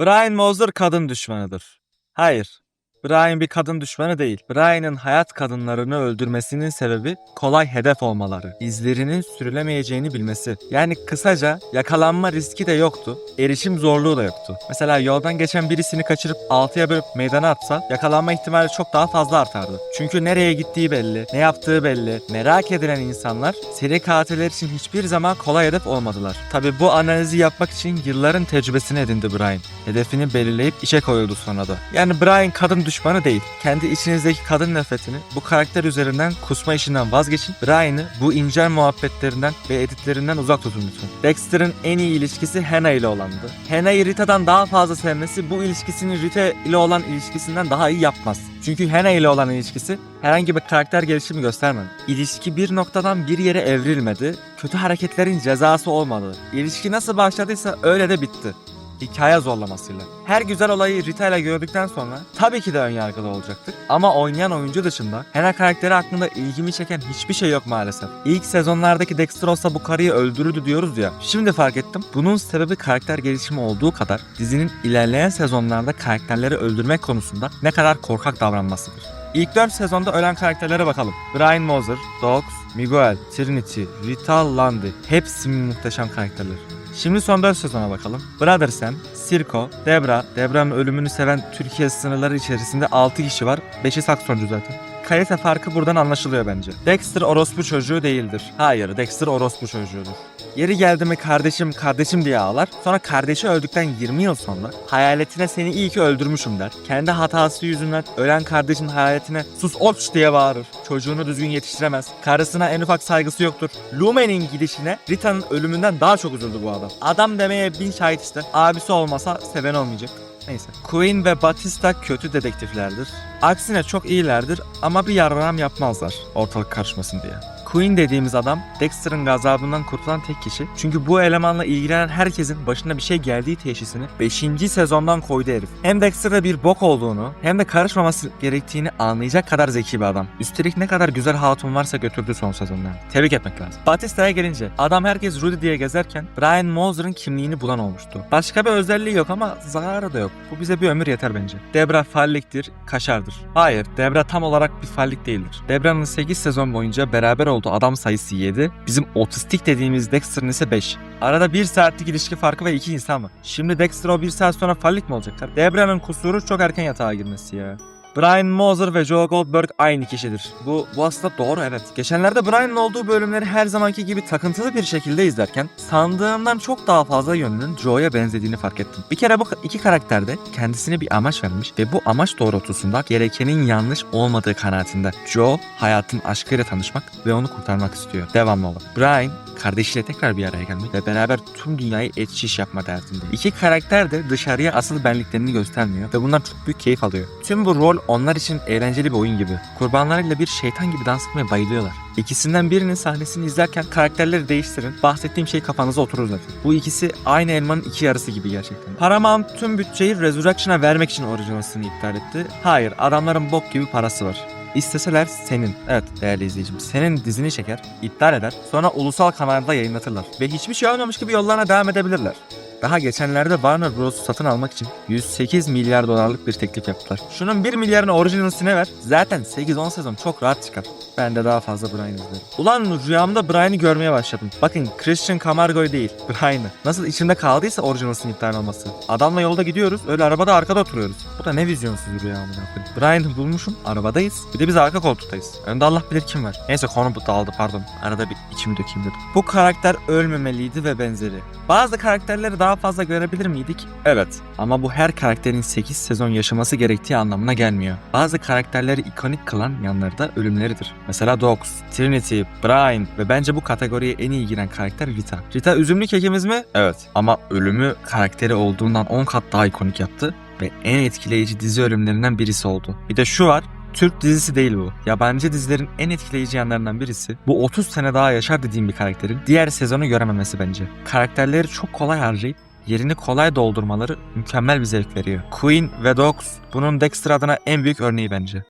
Brian Moser kadın düşmanıdır. Hayır. Brian bir kadın düşmanı değil. Brian'ın hayat kadınlarını öldürmesinin sebebi kolay hedef olmaları. İzlerinin sürülemeyeceğini bilmesi. Yani kısaca yakalanma riski de yoktu. Erişim zorluğu da yoktu. Mesela yoldan geçen birisini kaçırıp altıya bölüp meydana atsa yakalanma ihtimali çok daha fazla artardı. Çünkü nereye gittiği belli, ne yaptığı belli. Merak edilen insanlar seri katiller için hiçbir zaman kolay hedef olmadılar. Tabi bu analizi yapmak için yılların tecrübesini edindi Brian. Hedefini belirleyip işe koyuldu sonra da. Yani Brian kadın düşmanı değil. Kendi içinizdeki kadın nefretini bu karakter üzerinden kusma işinden vazgeçin. Brian'ı bu incel muhabbetlerinden ve editlerinden uzak tutun lütfen. Dexter'ın en iyi ilişkisi Hannah ile olandı. Hannah'yı Rita'dan daha fazla sevmesi bu ilişkisini Rita ile olan ilişkisinden daha iyi yapmaz. Çünkü Hannah ile olan ilişkisi herhangi bir karakter gelişimi göstermedi. İlişki bir noktadan bir yere evrilmedi. Kötü hareketlerin cezası olmadı. İlişki nasıl başladıysa öyle de bitti hikaye zorlamasıyla. Her güzel olayı Rita ile gördükten sonra tabii ki de önyargılı olacaktık. Ama oynayan oyuncu dışında Hannah karakteri hakkında ilgimi çeken hiçbir şey yok maalesef. İlk sezonlardaki Dexter olsa bu karıyı öldürürdü diyoruz ya. Şimdi fark ettim. Bunun sebebi karakter gelişimi olduğu kadar dizinin ilerleyen sezonlarda karakterleri öldürmek konusunda ne kadar korkak davranmasıdır. İlk 4 sezonda ölen karakterlere bakalım. Brian Moser, Dogs, Miguel, Trinity, Rita Landi. Hepsi muhteşem karakterler. Şimdi son 4 sezona bakalım. Brother Sam, Sirko, Debra, Debra'nın ölümünü seven Türkiye sınırları içerisinde 6 kişi var. 5'i Saksoncu zaten. Kalite farkı buradan anlaşılıyor bence. Dexter orospu çocuğu değildir. Hayır, Dexter orospu çocuğudur. Yeri geldi mi kardeşim kardeşim diye ağlar. Sonra kardeşi öldükten 20 yıl sonra hayaletine seni iyi ki öldürmüşüm der. Kendi hatası yüzünden ölen kardeşin hayaletine sus oç diye bağırır. Çocuğunu düzgün yetiştiremez. Karısına en ufak saygısı yoktur. Lumen'in gidişine Rita'nın ölümünden daha çok üzüldü bu adam. Adam demeye bin şahit ister. Abisi olmasa seven olmayacak. Neyse. Queen ve Batista kötü dedektiflerdir. Aksine çok iyilerdir ama bir yararım yapmazlar ortalık karışmasın diye. Queen dediğimiz adam Dexter'ın gazabından kurtulan tek kişi. Çünkü bu elemanla ilgilenen herkesin başına bir şey geldiği teşhisini 5. sezondan koydu herif. Hem Dexter'da bir bok olduğunu hem de karışmaması gerektiğini anlayacak kadar zeki bir adam. Üstelik ne kadar güzel hatun varsa götürdü son sezondan. Tebrik etmek lazım. Batista'ya gelince adam herkes Rudy diye gezerken Brian Moser'ın kimliğini bulan olmuştu. Başka bir özelliği yok ama zararı da yok. Bu bize bir ömür yeter bence. Debra falliktir, kaşardır. Hayır, Debra tam olarak bir fallik değildir. Debra'nın 8 sezon boyunca beraber olduğu adam sayısı 7, bizim otistik dediğimiz Dexter'ın ise 5. Arada 1 saatlik ilişki farkı ve 2 insan mı? Şimdi Dexter o 1 saat sonra fallik mi olacaklar? Debra'nın kusuru çok erken yatağa girmesi ya. Brian Moser ve Joe Goldberg aynı kişidir. Bu, bu aslında doğru evet. Geçenlerde Brian'ın olduğu bölümleri her zamanki gibi takıntılı bir şekilde izlerken sandığımdan çok daha fazla yönünün Joe'ya benzediğini fark ettim. Bir kere bu iki karakter de kendisine bir amaç vermiş ve bu amaç doğrultusunda gerekenin yanlış olmadığı kanaatinde. Joe hayatın aşkıyla tanışmak ve onu kurtarmak istiyor. Devamlı olarak. Brian kardeşiyle tekrar bir araya gelmek ve beraber tüm dünyayı et şiş yapma derdinde. İki karakter de dışarıya asıl benliklerini göstermiyor ve bundan çok büyük keyif alıyor. Tüm bu rol onlar için eğlenceli bir oyun gibi. Kurbanlarıyla bir şeytan gibi dans etmeye bayılıyorlar. İkisinden birinin sahnesini izlerken karakterleri değiştirin. Bahsettiğim şey kafanıza oturur zaten. Bu ikisi aynı elmanın iki yarısı gibi gerçekten. Paramount tüm bütçeyi Resurrection'a vermek için orijinalini iptal etti. Hayır, adamların bok gibi parası var. İsteseler senin, evet değerli izleyicim, senin dizini çeker, iptal eder, sonra ulusal kanalda yayınlatırlar. Ve hiçbir şey olmamış gibi yollarına devam edebilirler. Daha geçenlerde Warner Bros. satın almak için 108 milyar dolarlık bir teklif yaptılar. Şunun 1 milyarını orijinalsine ver. Zaten 8-10 sezon çok rahat çıkar. Ben de daha fazla Brian izlerim. Ulan rüyamda Brian'ı görmeye başladım. Bakın Christian Camargo'yu değil, Brian'ı. Nasıl içimde kaldıysa orijinalsinin iptal olması. Adamla yolda gidiyoruz, öyle arabada arkada oturuyoruz. Bu da ne vizyonsuz rüya amına koyayım. Brian'ı bulmuşum, arabadayız. Bir de biz arka koltuktayız. Önde Allah bilir kim var. Neyse konu bu dağıldı pardon. Arada bir içimi dökeyim dedim. Bu karakter ölmemeliydi ve benzeri. Bazı karakterleri daha fazla görebilir miydik? Evet. Ama bu her karakterin 8 sezon yaşaması gerektiği anlamına gelmiyor. Bazı karakterleri ikonik kılan yanları da ölümleridir. Mesela Dogs, Trinity, Brian ve bence bu kategoriye en iyi giren karakter Rita. Rita üzümlü kekimiz mi? Evet. Ama ölümü karakteri olduğundan 10 kat daha ikonik yaptı ve en etkileyici dizi ölümlerinden birisi oldu. Bir de şu var, Türk dizisi değil bu. Yabancı dizilerin en etkileyici yanlarından birisi bu 30 sene daha yaşar dediğim bir karakterin diğer sezonu görememesi bence. Karakterleri çok kolay harcayıp yerini kolay doldurmaları mükemmel bir zevk veriyor. Queen ve Dogs bunun Dexter adına en büyük örneği bence.